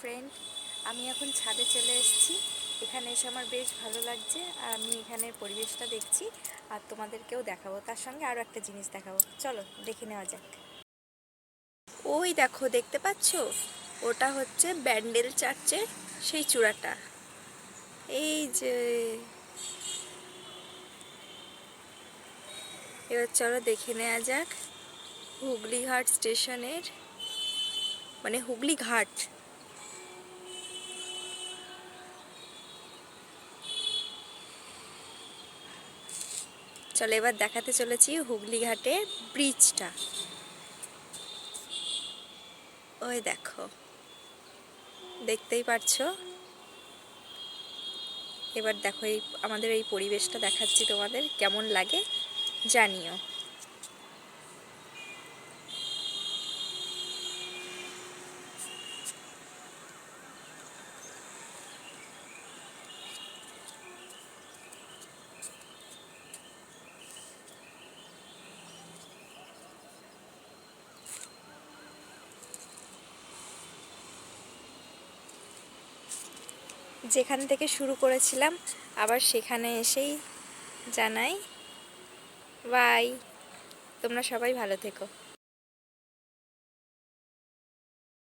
Friend আমি এখন ছাদে চলে এসেছি। এখানে এসে আমার বেশ ভালো লাগছে। আর আমি এখানে পরিবেশটা দেখছি আর তোমাদেরকেও দেখাবো। তার সঙ্গে আরও একটা জিনিস দেখাবো। চলো, দেখে নেওয়া যাক। ওই দেখো, দেখতে পাচ্ছ? ওটা হচ্ছে ব্যান্ডেল চার্চের সেই চূড়াটা। এই যে। এবার চলো দেখে নেওয়া যাক। হুগলিঘাট স্টেশনের মানে হুগলি চলো এবার দেখাতে চলেছি হুগলি ঘাটে ব্রিজটা। ওই দেখো, দেখতেই পারছ? এবার দেখো এই, আমাদের এই পরিবেশটা দেখাচ্ছি তোমাদের, কেমন লাগে জানিও। যেখান থেকে শুরু করেছিলাম আবার সেখানে এসেই জানাই বাই। তোমরা সবাই ভালো থেকো।